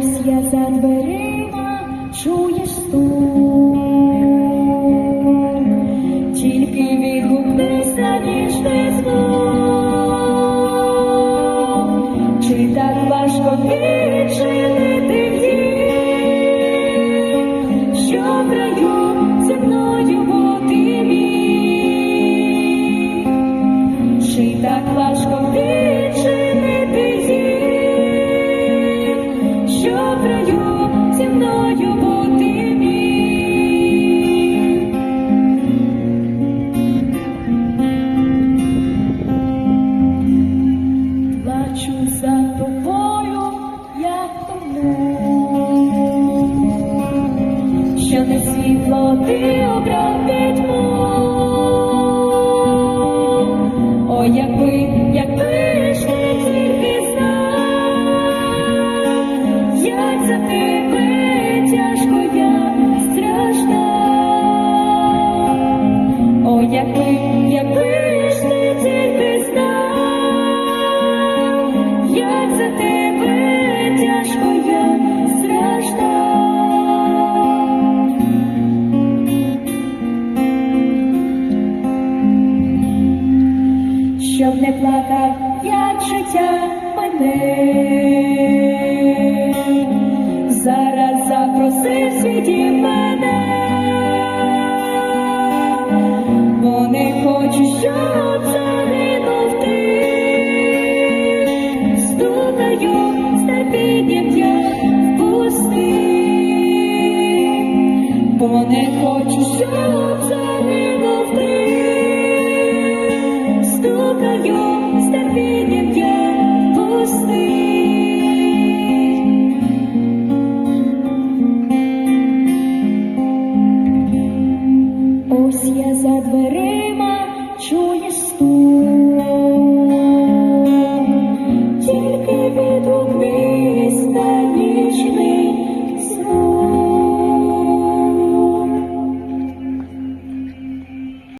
Ось я за дверима чуєш стук, тільки відгукнися, ніж ти знов. Чи так важко відчинити дім, що в раю зі мною бути міг? Чи так важко що не світло ти обрав пітьму. Щоб не плакав, як життя мене, зараз запросив світі мене, бо не хочу, щоб загинув ти, стукаю з терпінням я в пусти, бо не хочу, щоб Ось я за дверима чує стук,